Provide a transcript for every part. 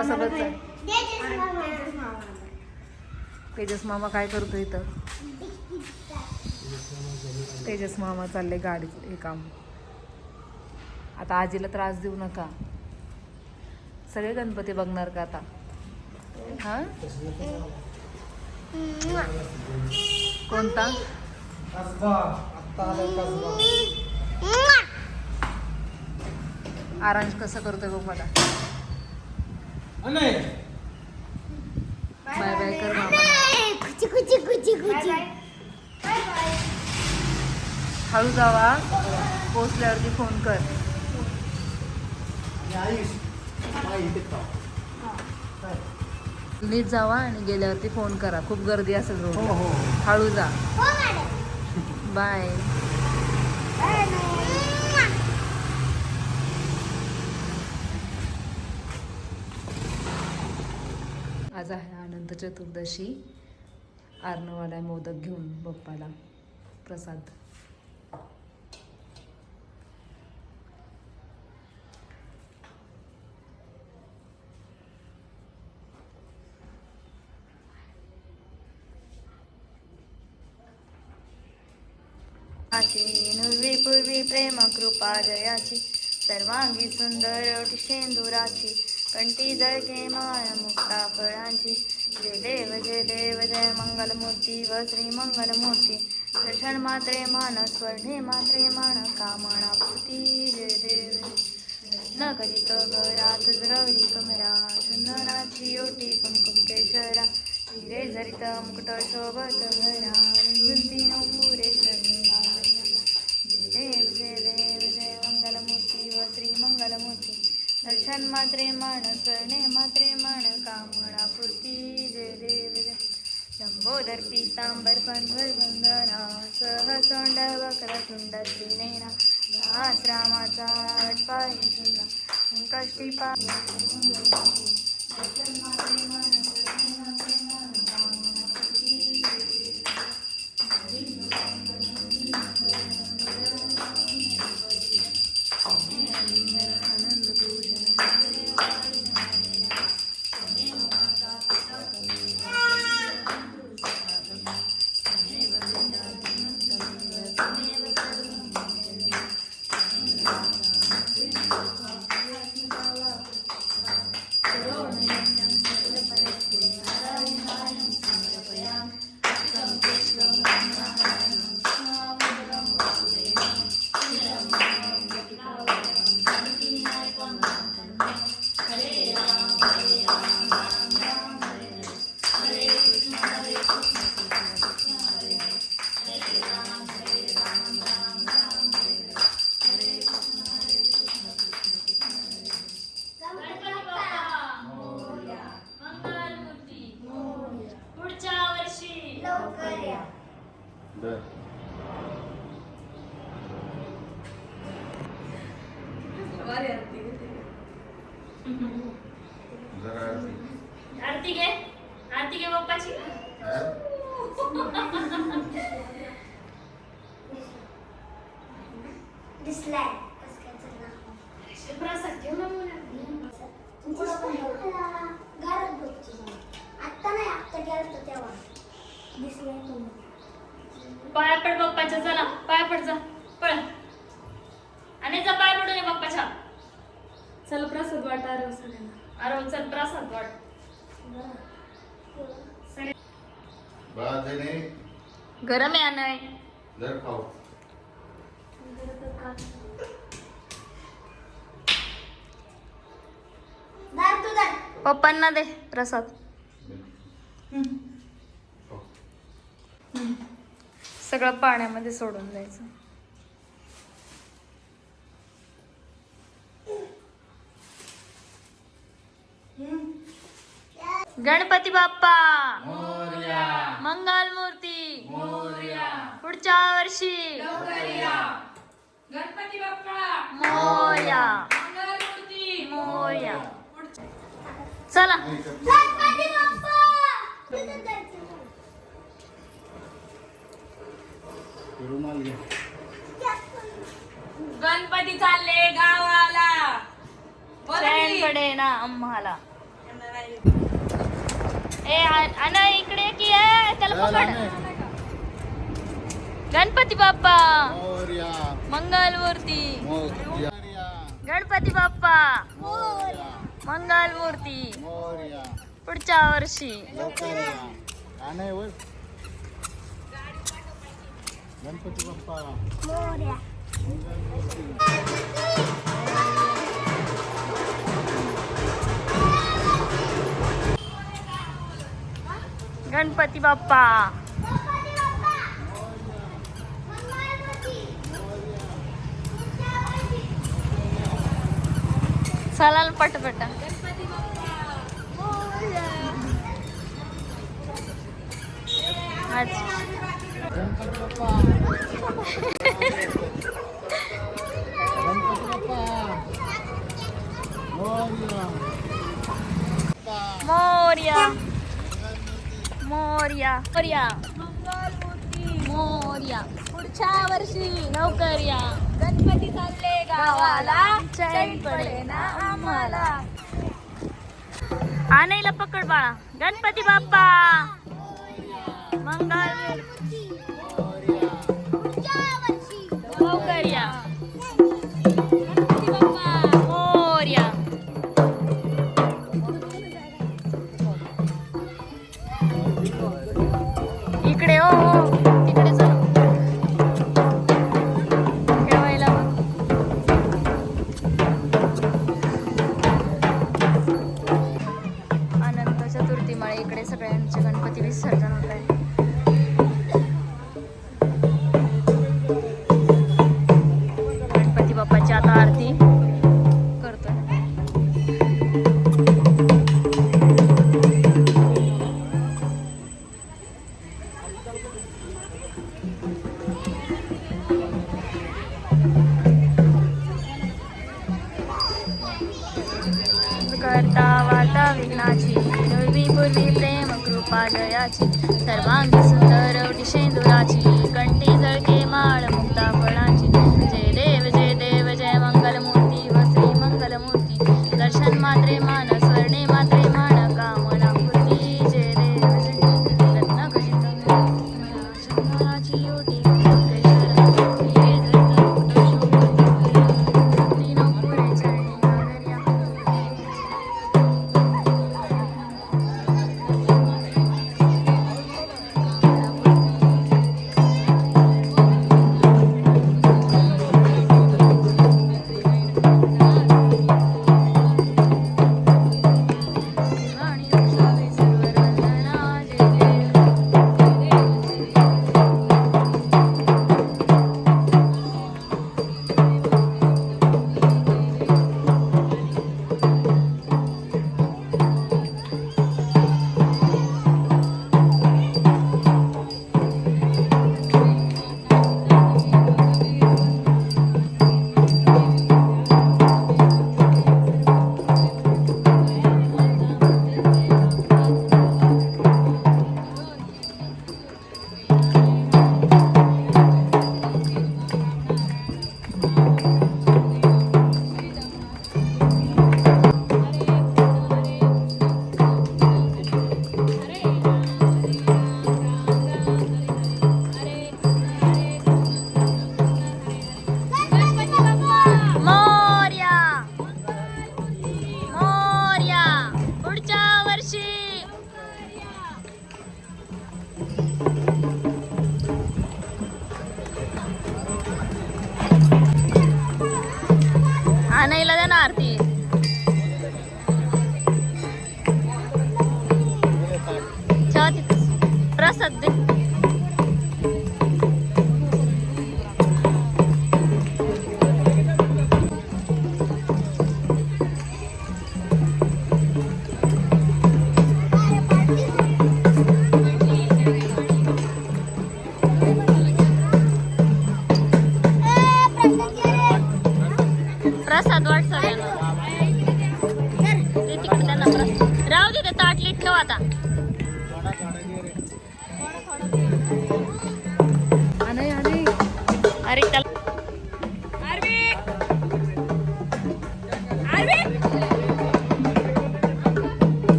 मामासोबत तेजस मामा काय करतो इथं? तेजस मामा चालले गाडी हे काम. आता आजीला त्रास देऊ नका. सगळे गणपती बघणार का आता? हा? कोणता? कसबा कसं करतोय बघ मला. अने बाय बाय कर मामा. कुची कुची कुची कुची. हळू जावा. पोचल्यावरती फोन कर? नीट जावा आणि गेल्यावरती फोन करा. खूप गर्दी असेल हो रोड हो. हळू जा. हो बाय आज आहे अनंत चतुर्दशी. आर्नवाला मोदक घेऊन बाप्पाला. प्रसाद. नुर्वी पूर्वी प्रेम कृपा जयाची सर्वांगी सुंदर शेंदुराची. कंठी जळके माया मुक्ता फळांची. जय देव जय देव जय मंगलमूर्ती व श्री मंगलमूर्ती. दर्शन मात्रे मान स्वर्णे मात्रे मान कामना पूर्ती जय देव. न करीत घरात द्रवरी कमरा चंदनाची ओटी कुमकुम केशरा. हिरे झरित मुकुट शोभत घरा दर्शन मात्रे मान करणे मात्रे मान कामना पुरती जय देव जय. लंबोदर पीतांबर फणभर वंदना सह सोंड वक्र तुंड त्रिनेना दास रामाचा पाय संकष्टी पा दर्शन मंगलमूर्ती वर्षी लवकर या आरती घे आरती घे बाप्पाची दिसलाय कसं काय चाललं? प्रसाद ठेव ना मुला. तुमचं पण बघा. घरात बघतो जरा. आत्ता नाही आत्ता गेलं होतं तेव्हा दिसलाय तुम्ही पाया पड बाप्पाच्या चला पाया पड जा पळ आणि जा पाय पडून ये बाप्पाच्या चल प्रसाद वाटा आरव सगळ्यांना अरे चल प्रसाद वाट बाळाने गरम आहे अनय. जर खाऊ. दार तू दार. पप्पांना दे प्रसाद. सगळं पाण्यामध्ये सोडून द्यायचं. गणपती बाप्पा. मंगल पुढच्या वर्षी. गणपती बाप्पा. मोया मोया चला. गणपती गणपती चालले गावाला. ना आम्हाला. ए अना इकडे की त्याला पकड. गणपती बाप्पा. मंगलमूर्ती. गणपती बाप्पा. मंगलमूर्ती. पुढच्या वर्षी. गणपती बाप्पा. गणपती बाप्पा. चलाल पटपट. मोर्या. मोर्या. मोर्या. मोर्या. पुढच्या वर्षी लवकर या गावाला आणायला पकड बाळा. गणपती बाप्पा. गुणाची प्रेम कृपा दयाची. सर्वांगी सुंदर विषेंदुराची मला सध्या. प्रसाद वाट ते तिकडे राहू दे ते ताटलीत ठेव आता.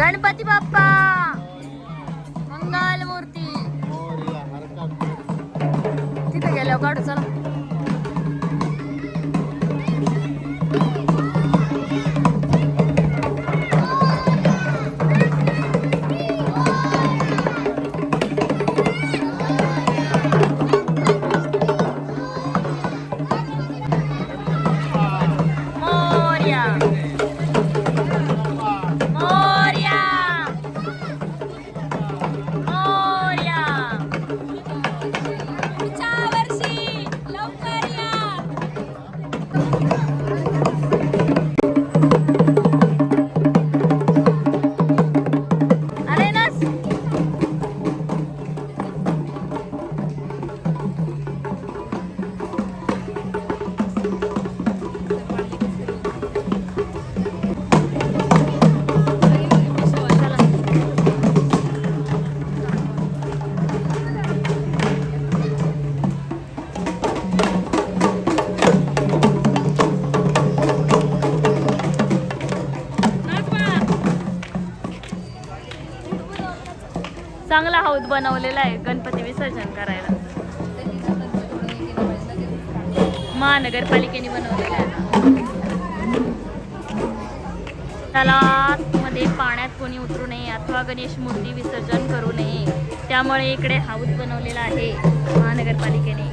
गणपती बाप्पा! मंगल मूर्ती तिथे गेलो काढू चला. Yeah. चांगला हौद बनवलेला आहे गणपती विसर्जन करायला. महानगरपालिकेने बनवलेला आहे. त्याला पाण्यात कोणी उतरू नये अथवा गणेश मूर्ती विसर्जन करू नये. त्यामुळे इकडे हाऊस बनवलेला आहे महानगरपालिकेने.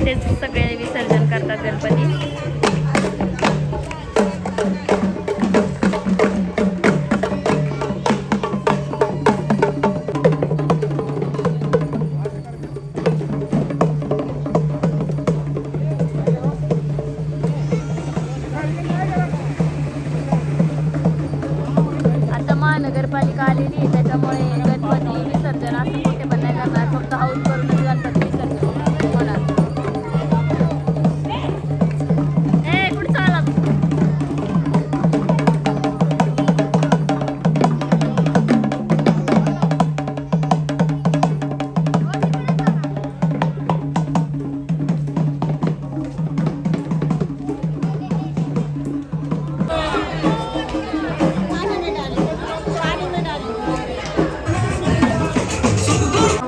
इथेच सगळे विसर्जन करतात गणपती.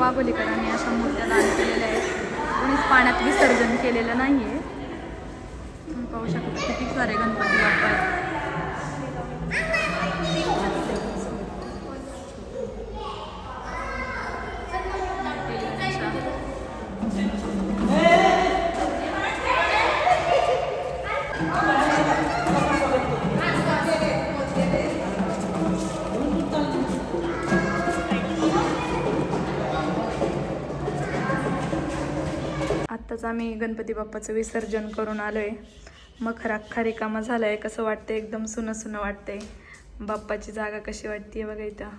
वाघोलीकरांनी अशा मूर्त्या दान केलेल्या आहेत. कोणीच पाण्यात विसर्जन केलेलं नाही आहे तुम्ही पाहू शकता किती सारे गणपती बाप्पा आहेत आत्ताच आम्ही गणपती बाप्पाचं विसर्जन करून आलो आहे मखर अख्खा रिकामा झाला आहे कसं वाटतं एकदम सुनं सुनं वाटतंय. बाप्पाची जागा कशी वाटते बघा इथं.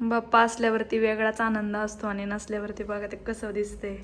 बाप्पा असल्यावरती वेगळाच आनंद असतो आणि नसल्यावरती बघा ते कसं दिसतंय.